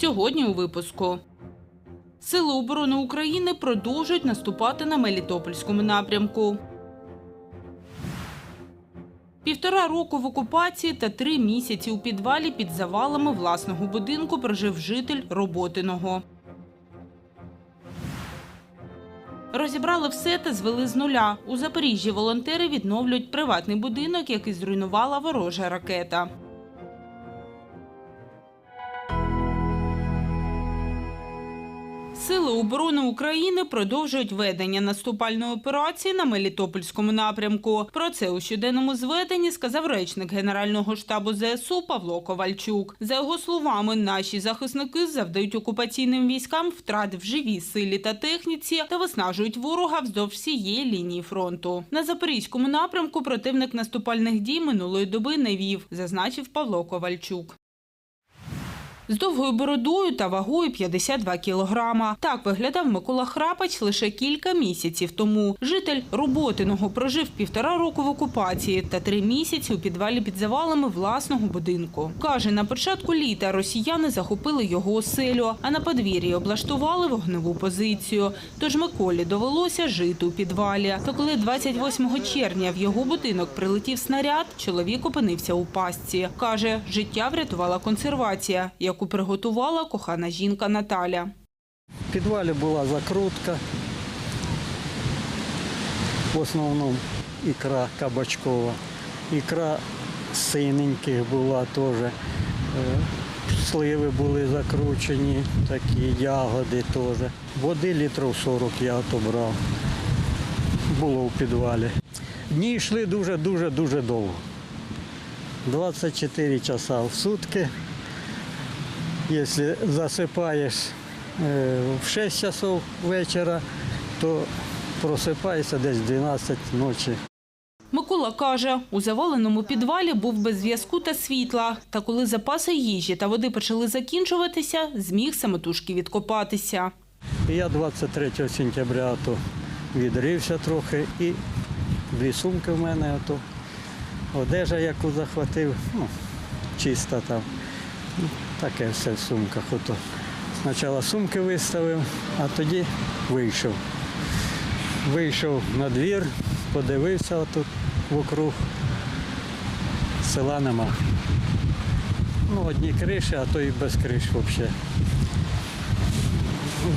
Сьогодні у випуску. Сили оборони України продовжують наступати на Мелітопольському напрямку. Півтора року в окупації та три місяці у підвалі під завалами власного будинку прожив житель Роботиного. Розібрали все та звели з нуля. У Запоріжжі волонтери відновлюють приватний будинок, який зруйнувала ворожа ракета. Сили оборони України продовжують ведення наступальної операції на Мелітопольському напрямку. Про це у щоденному зведенні сказав речник Генерального штабу ЗСУ Павло Ковальчук. За його словами, наші захисники завдають окупаційним військам втрат в живій силі та техніці та виснажують ворога вздовж всієї лінії фронту. На запорізькому напрямку противник наступальних дій минулої доби не вів, зазначив Павло Ковальчук. З довгою бородою та вагою 52 кілограма. Так виглядав Микола Храпач лише кілька місяців тому. Житель Роботиного прожив півтора року в окупації та три місяці у підвалі під завалами власного будинку. Каже, на початку літа росіяни захопили його оселю, а на подвір'ї облаштували вогневу позицію. Тож Миколі довелося жити у підвалі. То коли 28 червня в його будинок прилетів снаряд, чоловік опинився у пастці. Каже, життя врятувала консервація, яку приготувала кохана жінка Наталя. В підвалі була закрутка. В основному ікра кабачкова. Ікра синеньких була теж. Е, Сливи були закручені, такі ягоди теж. Води літрів 40 я отобрав. Було в підвалі. Дні йшли дуже-дуже дуже довго. 24 часа в сутки. Якщо засипаєш е, в 6 часов вечора, то просипаєшся десь в 12 ночі. Микола каже, у заваленому підвалі був без зв'язку та світла. Та коли запаси їжі та води почали закінчуватися, зміг самотужки відкопатися. Я 23 сентября то відрився трохи і дві сумки в мене, ото, одежа, яку захватив, ну, чиста там. Таке все в сумках. Ото. Спочатку сумки виставив, а тоді вийшов. Вийшов на двір, подивився отут вокруг. Села нема. Ну, одні криші, а то і без криш взагалі.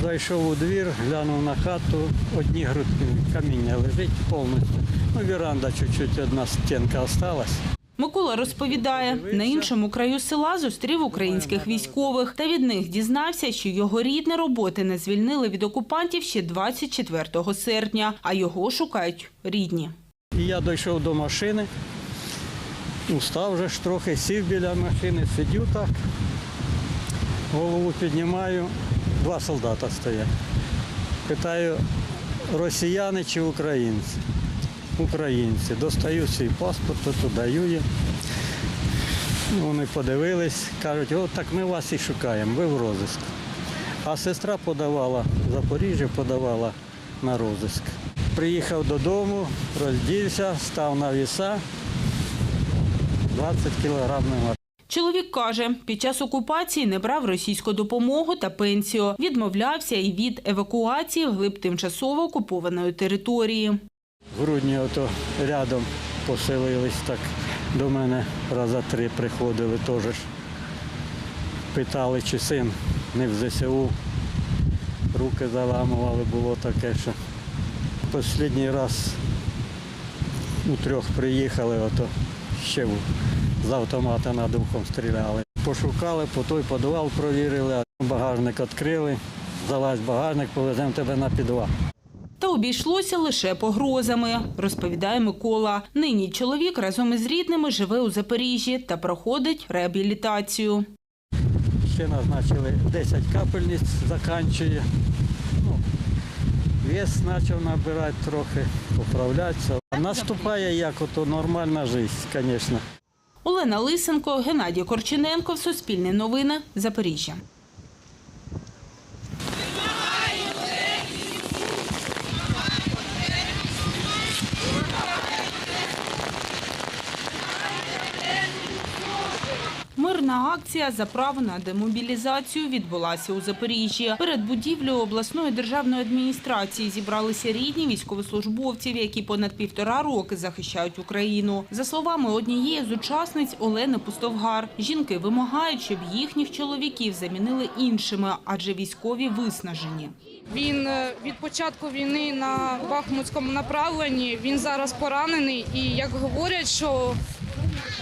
Зайшов у двір, глянув на хату, одні грудки каміння лежить повністю. Ну, віранда чуть-чуть одна стінка осталась. Микола розповідає, на іншому краю села зустрів українських військових та від них дізнався, що його рідне роботи не звільнили від окупантів ще 24 серпня, а його шукають рідні. Я дійшов до машини, устав вже ж трохи, сів біля машини, сидю так, голову піднімаю, два солдата стоять. Питаю, росіяни чи українці? Українці. Достаю свій паспорт, то даю їм. Ну, Вони подивились, кажуть, о, так ми вас і шукаємо, ви в розиск. А сестра подавала, Запоріжжя подавала на розиск. Приїхав додому, роздівся, став на віса, 20 кілограм нема. Чоловік каже, під час окупації не брав російську допомогу та пенсію, відмовлявся і від евакуації вглиб тимчасово окупованої території. В грудні ото рядом поселились, так до мене раза три приходили теж. Питали, чи син не в ЗСУ. Руки заламували, було таке, що останній раз у трьох приїхали, ото ще з автомата над ухом стріляли. Пошукали, по той підвал провірили, багажник відкрили, залазь багажник, повеземо тебе на підвал. Та обійшлося лише погрозами, розповідає Микола. Нині чоловік разом із рідними живе у Запоріжжі та проходить реабілітацію. Ще назначили 10 капельниць, заканчує. Ну, вес почав набирати трохи, поправлятися. Наступає як ото нормальна життя, звісно. Олена Лисенко, Геннадій Корчененко, Суспільне новини, Запоріжжя. Мирний акція за право на демобілізацію відбулася у Запоріжжі. Перед будівлею обласної державної адміністрації зібралися рідні військовослужбовців, які понад півтора роки захищають Україну. За словами однієї з учасниць Олени Пустовгар, жінки вимагають, щоб їхніх чоловіків замінили іншими, адже військові виснажені. Він е, від початку війни на Бахмутському направленні. Він зараз поранений. І як говорять, що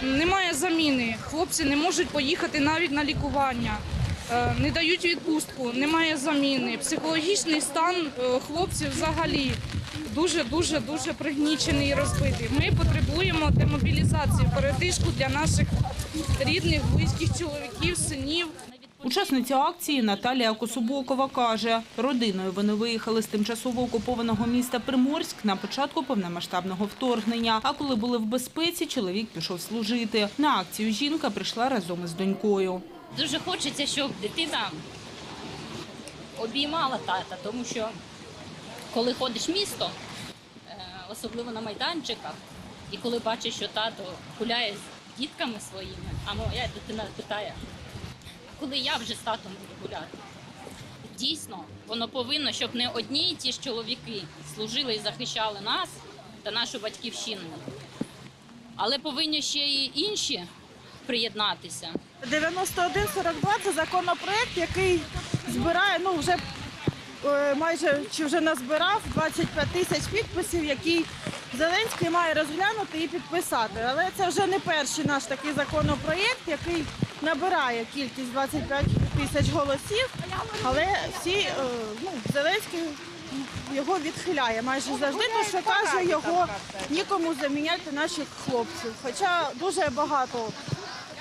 немає заміни. Хлопці не можуть поїхати навіть на лікування. Е, Не дають відпустку, немає заміни. Психологічний стан е, хлопців взагалі дуже дуже дуже пригнічений і розбитий. Ми потребуємо демобілізації, передишку для наших рідних, близьких чоловіків, синів. Учасниця акції Наталія Косубокова каже, родиною вони виїхали з тимчасово окупованого міста Приморськ на початку повномасштабного вторгнення. А коли були в безпеці, чоловік пішов служити. На акцію жінка прийшла разом із донькою. Дуже хочеться, щоб дитина обіймала тата, тому що коли ходиш в місто, е, особливо на майданчиках, і коли бачиш, що тато гуляє з дітками своїми, а моя дитина питає, «А коли я вже з татом буду гуляти. Дійсно, воно повинно, щоб не одні і ті ж чоловіки служили і захищали нас та нашу батьківщину, але повинні ще й інші приєднатися. 9142 – це законопроект, який збирає, ну вже е, майже чи вже назбирав 25 тисяч підписів, який Зеленський має розглянути і підписати. Але це вже не перший наш такий законопроект, який набирає кількість 25 тисяч голосів, але всі е, ну, Зеленський його відхиляє майже завжди, тому що каже його нікому заміняти наших хлопців. Хоча дуже багато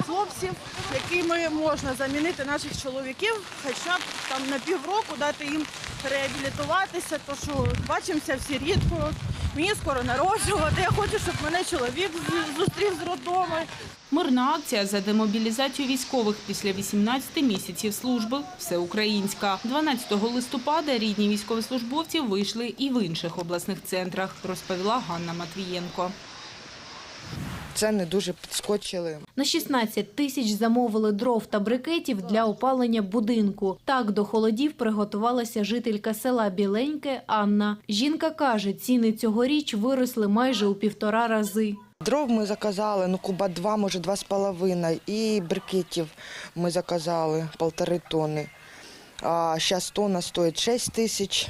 хлопців, якими можна замінити наших чоловіків, хоча б там на півроку дати їм реабілітуватися, то що бачимося всі рідко. Мені скоро народжувати. Я хочу, щоб мене чоловік зустрів з родоми. Мирна акція за демобілізацію військових після 18 місяців служби всеукраїнська. 12 листопада рідні військовослужбовці вийшли і в інших обласних центрах, розповіла Ганна Матвієнко. Ціни дуже підскочили. На 16 тисяч замовили дров та брикетів для опалення будинку. Так до холодів приготувалася жителька села Біленьке Анна. Жінка каже, ціни цьогоріч виросли майже у півтора рази. Дров ми заказали, ну куба два, може два з половиною. І брикетів ми заказали полтори тонни. А зараз тонна стоїть 6 тисяч.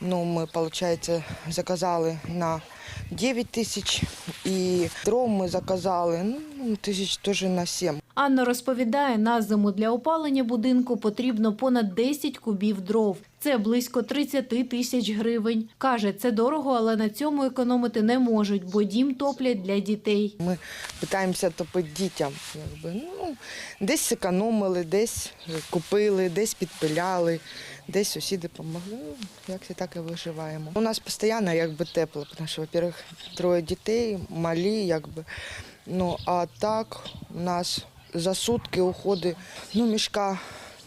Ну, ми, виходить, заказали на 9 тисяч. І дров ми заказали ну, тисяч теж на 7. Анна розповідає, на зиму для опалення будинку потрібно понад 10 кубів дров. Це близько 30 тисяч гривень. Каже, це дорого, але на цьому економити не можуть, бо дім топлять для дітей. Ми намагаємося топити дітям. Якби. Ну, десь зекономили, десь купили, десь підпиляли, десь сусіди допомогли. Як це так і виживаємо. У нас постійно якби тепло, тому що, во-первых, троє дітей, малі, якби. Ну, а так у нас за сутки уходить ну, мішка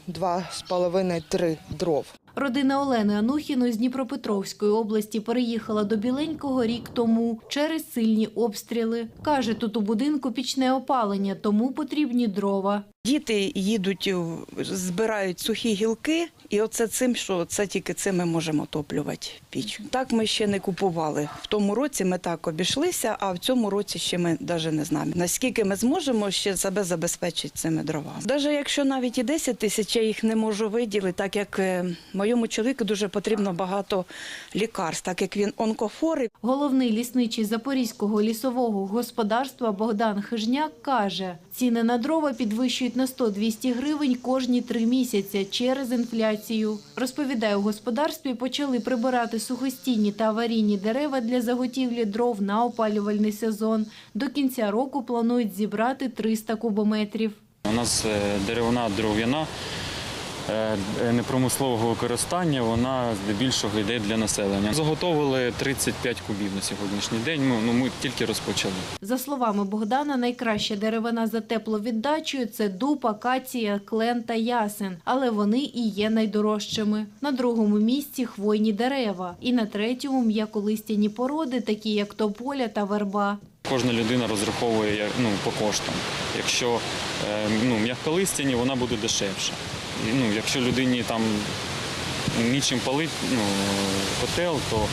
два з половиною три дров. Родина Олени Анухіної з Дніпропетровської області переїхала до Біленького рік тому через сильні обстріли. Каже, тут у будинку пічне опалення, тому потрібні дрова. Діти їдуть, збирають сухі гілки, і оце цим, що це тільки цим ми можемо отоплювати піч. Так ми ще не купували. В тому році ми так обійшлися, а в цьому році ще ми навіть не знаємо. Наскільки ми зможемо ще себе забезпечити цими дровами. Навіть якщо навіть і 10 тисяч, я їх не можу виділити, так як е, моєму чоловіку дуже потрібно багато лікарств, так як він онкохворий. Головний лісничий Запорізького лісового господарства Богдан Хижняк каже, ціни на дрова підвищують на 100-200 гривень кожні три місяці через інфляцію. Розповідає, у господарстві почали прибирати сухостійні та аварійні дерева для заготівлі дров на опалювальний сезон. До кінця року планують зібрати 300 кубометрів. У нас е, деревина дров'яна непромислового використання, вона здебільшого йде для населення. Заготовили 35 кубів на сьогоднішній день. Ну, ну, ми тільки розпочали. За словами Богдана, найкраща деревина за тепловіддачею – це дуб, акація, клен та ясен, але вони і є найдорожчими. На другому місці – хвойні дерева, і на третьому – м'яколистяні породи, такі як тополя та верба. Кожна людина розраховує ну, по коштам. Якщо е, ну, м'яколистяні, вона буде дешевша. І, ну, якщо людині там нічим палить ну, котел, то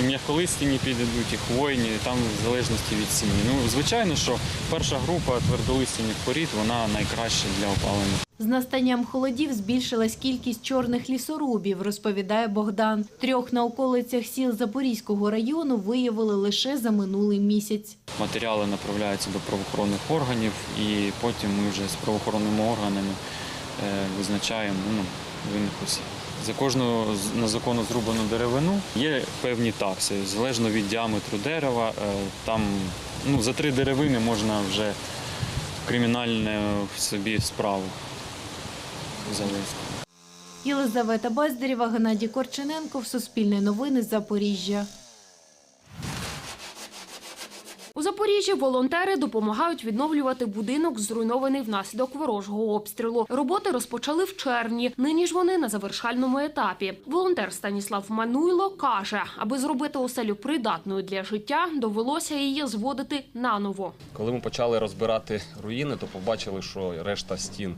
і м'яколистяні підійдуть, і хвойні, там в залежності від ціни. Ну, звичайно, що перша група твердолистяних порід вона найкраща для опалення. З настанням холодів збільшилась кількість чорних лісорубів, розповідає Богдан. Трьох на околицях сіл Запорізького району виявили лише за минулий місяць. Матеріали направляються до правоохоронних органів, і потім ми вже з правоохоронними органами визначаємо ну, винних. За кожну незаконно зрубану деревину є певні такси, залежно від діаметру дерева. е, Там ну, за три деревини можна вже кримінальну собі справу завести. Єлизавета Бездарєва, Геннадій Корчененко, Суспільне новини, Запоріжжя. У Запоріжжі волонтери допомагають відновлювати будинок, зруйнований внаслідок ворожого обстрілу. Роботи розпочали в червні. Нині ж вони на завершальному етапі. Волонтер Станіслав Мануйло каже, аби зробити оселю придатною для життя, довелося її зводити наново. Коли ми почали розбирати руїни, то побачили, що решта стін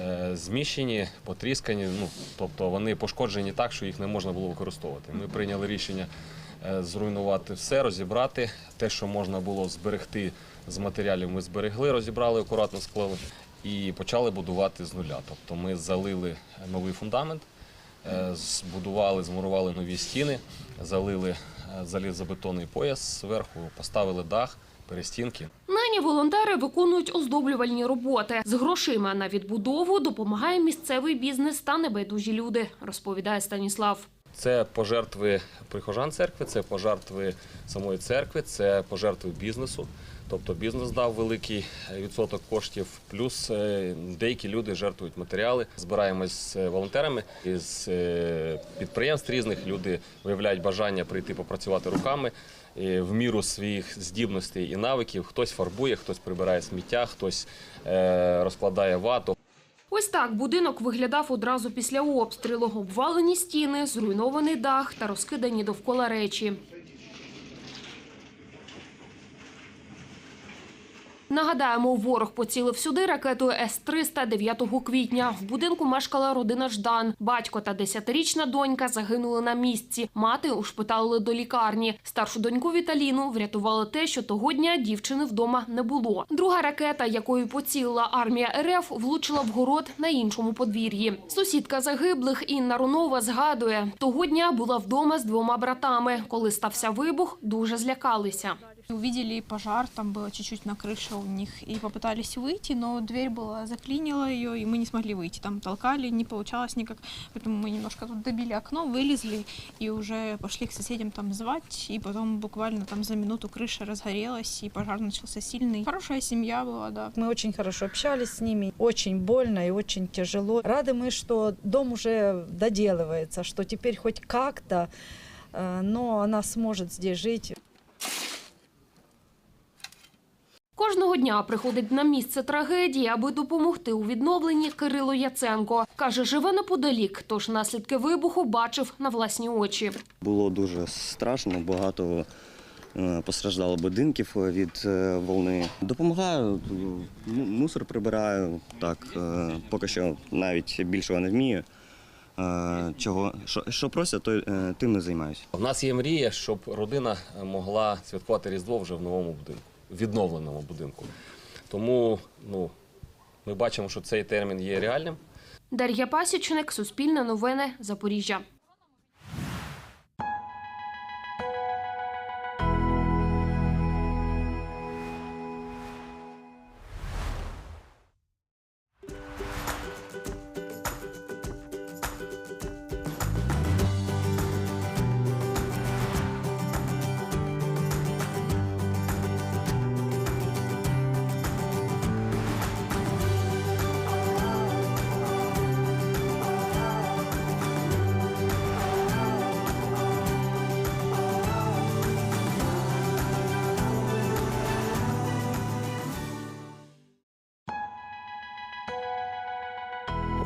е, зміщені, потріскані. Ну, тобто вони пошкоджені так, що їх не можна було використовувати. Ми прийняли рішення зруйнувати все, розібрати. Те, що можна було зберегти з матеріалів, ми зберегли, розібрали, акуратно склали і почали будувати з нуля. Тобто ми залили новий фундамент, е, збудували, змурували нові стіни, залили е, залізобетонний пояс зверху, поставили дах, перестінки. Нині волонтери виконують оздоблювальні роботи. З грошима на відбудову допомагає місцевий бізнес та небайдужі люди, розповідає Станіслав. Це пожертви прихожан церкви, це пожертви самої церкви, це пожертви бізнесу. Тобто бізнес дав великий відсоток коштів, плюс е, деякі люди жертвують матеріали. Збираємось з е, волонтерами із е, підприємств різних. Люди виявляють бажання прийти попрацювати руками е, в міру своїх здібностей і навиків. Хтось фарбує, хтось прибирає сміття, хтось е, розкладає вату. Ось так будинок виглядав одразу після обстрілу. Обвалені стіни, зруйнований дах та розкидані довкола речі. Нагадаємо, ворог поцілив сюди ракетою С-300 9 квітня. В будинку мешкала родина Ждан. Батько та 10-річна донька загинули на місці. Мати ушпиталили до лікарні. Старшу доньку Віталіну врятували те, що того дня дівчини вдома не було. Друга ракета, якою поцілила армія РФ, влучила в город на іншому подвір'ї. Сусідка загиблих Інна Рунова згадує, того дня була вдома з двома братами. Коли стався вибух, дуже злякалися. Увидели пожар, там было чуть-чуть на крыше у них, и попытались выйти, но дверь была, заклинила ее, и мы не смогли выйти. Там толкали, не получалось никак, поэтому мы немножко тут добили окно, вылезли, и уже пошли к соседям там звать, и потом буквально там за минуту крыша разгорелась, и пожар начался сильный. Хорошая семья была, да. Мы очень хорошо общались с ними. Очень больно и очень тяжело. Рады мы, что дом уже доделывается, что теперь хоть как-то, э, но она сможет здесь жить. Кожного дня приходить на місце трагедії, аби допомогти у відновленні Кирило Яценко. Каже, живе неподалік, тож наслідки вибуху бачив на власні очі. Було дуже страшно, багато е, постраждало будинків від е, волни. Допомагаю, мусор прибираю. Так, е, поки що навіть більшого не вмію. Чого, що, що просять, то тим не займаюся. У нас є мрія, щоб родина могла святкувати Різдво вже в новому будинку, відновленому будинку. Тому ну, ми бачимо, що цей термін є реальним. Дар'я Пасічник, Суспільне новини, Запоріжжя.